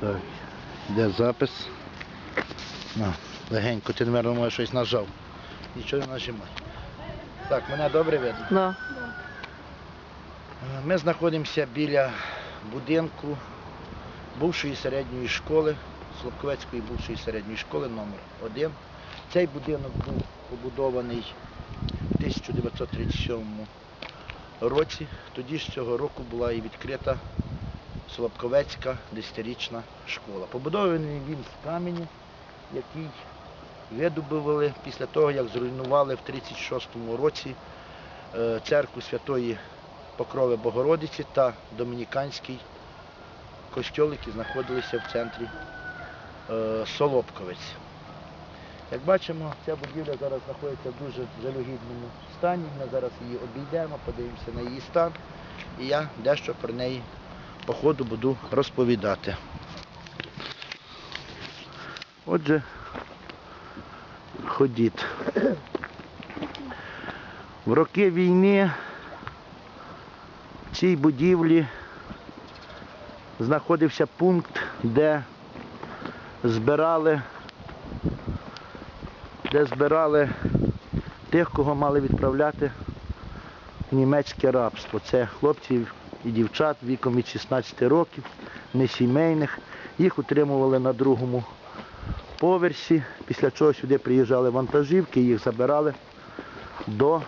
Так, йде запис. На, легенько, ти, мабуть, може щось нажав. Нічого не нажимай. Так, мене добре видно. Да. Е, Ми знаходимося біля будинку бувшої середньої школи, Слобковецької бувшої середньої школи номер 1 Цей будинок був побудований в 1937 році. Тоді ж цього року була і відкрита Слобковецька 10-річна школа. Побудований він з каменю, який видобували після того, як зруйнували в 1936 році е, церкву Святої Покрови Богородиці та Домініканський костьол, які знаходилися в центрі е, Солопковець. Як бачимо, ця будівля зараз знаходиться в дуже жалюгідному стані. Ми зараз її обійдемо, подивимося на її стан. І я дещо про неї по ходу буду розповідати. Отже, ходіть. В роки війни в цій будівлі знаходився пункт, де збирали, де збирали тих, кого мали відправляти в німецьке рабство. Це хлопців і дівчат віком від 16 років, несімейних. Їх утримували на другому поверсі, після чого сюди приїжджали вантажівки, їх забирали до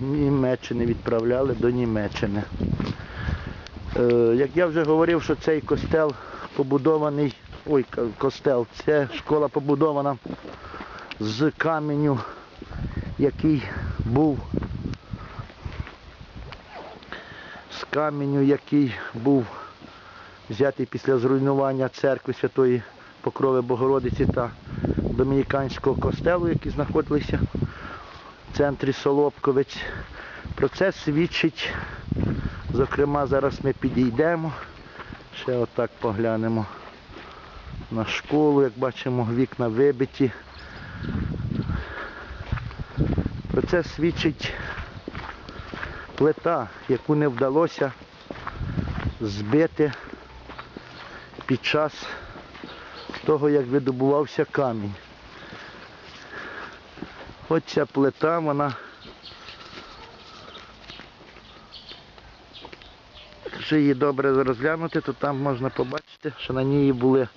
Німеччини відправляли до Німеччини. Е, як я вже говорив, що цей костел побудований, ой, костел, це школа побудована з каменю, який був з каменю, який був взятий після зруйнування церкви Святої Покрови Богородиці та Домініканського костелу, які знаходилися в центрі Солопковець. Про це свідчить, зокрема, зараз ми підійдемо, ще отак поглянемо на школу, як бачимо, вікна вибиті. Про це свідчить плита, яку не вдалося збити під час того, як видобувався камінь. Ось ця плита, вона якщо її добре розглянути, то там можна побачити, що на ній були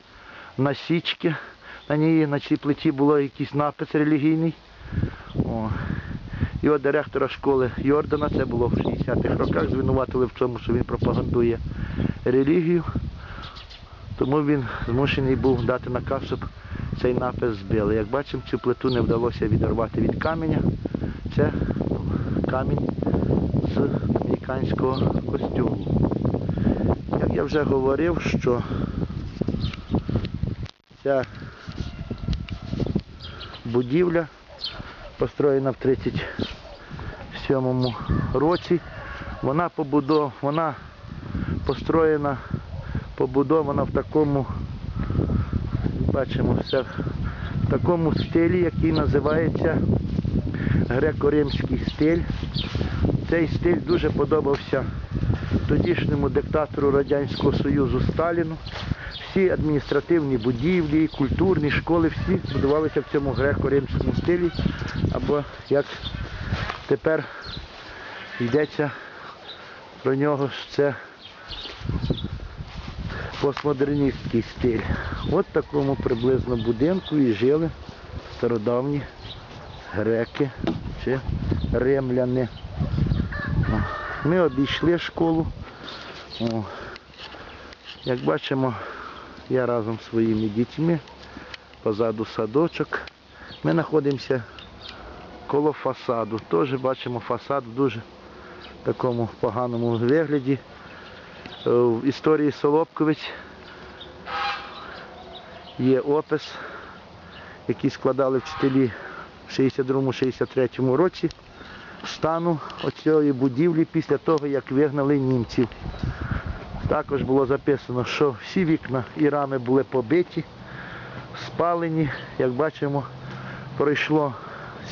насічки, на ній на цій плиті було якийсь напис релігійний. О. Його директора школи Йордана, це було в 60-х роках, звинуватили в тому, що він пропагандує релігію. Тому він змушений був дати наказ, щоб цей напис збили. Як бачимо, цю плиту не вдалося відірвати від каменя. Це камінь з американського костюму. Як я вже говорив, що ця будівля построєна в 37 році. Вона побудов... вона построєна, побудована в такому, бачимо все, в такому стилі, який називається греко-римський стиль. Цей стиль дуже подобався тодішньому диктатору Радянського Союзу Сталіну. Всі адміністративні будівлі, культурні школи, всі будувалися в цьому греко-римському стилі, або як тепер йдеться про нього, що це постмодерністський стиль. От в такому приблизно будинку і жили стародавні греки чи римляни. Ми обійшли школу. Як бачимо, я разом з своїми дітьми, позаду садочок. Ми знаходимося коло фасаду. Теж бачимо фасад в дуже такому поганому вигляді. Е, В історії Солопкович є опис, який складали вчителі в 62-63 році стану оцієї будівлі після того, як вигнали німців. Також було записано, що всі вікна і рами були побиті, спалені. Як бачимо, пройшло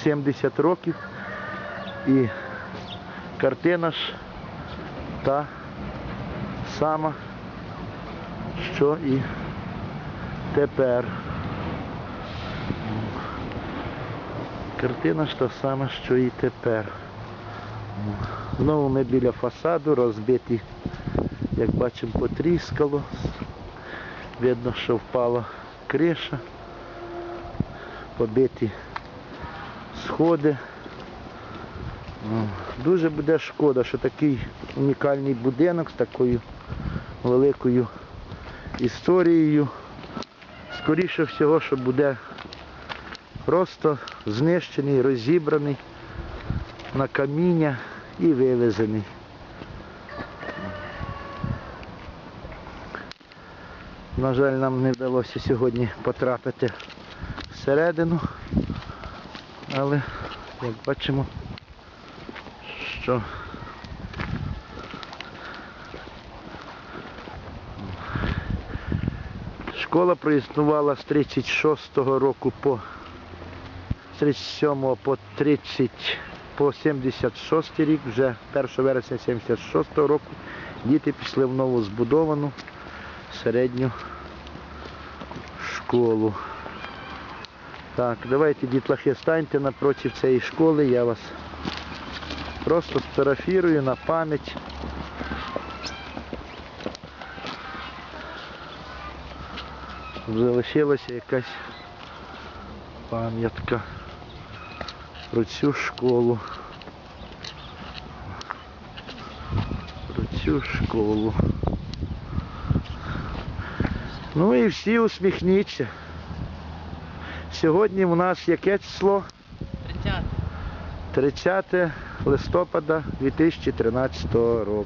70 років і картина ж та сама що і тепер. Картина ж та сама, що і тепер. Знову ми біля фасаду розбиті, як бачимо, потріскало. Видно, що впала криша, побиті сходи. Дуже буде шкода, що такий унікальний будинок з такою великою історією. Скоріше всього, що буде просто знищений, розібраний на каміння і вивезений. На жаль, нам не вдалося сьогодні потрапити всередину, але як бачимо, що школа проіснувала з 36-го року по з 37 по 30 по 76 рік, вже 1 вересня 76 року діти пішли в нову збудовану середню школу. Так, давайте, дітлахи, станьте напроти цієї школи, я вас просто сфотографірую на пам'ять. Залишилася якась пам'ятка про цю школу. Про цю школу. Ну і всі усміхніться. Сьогодні у нас яке число? 30. 30 листопада 2013 року.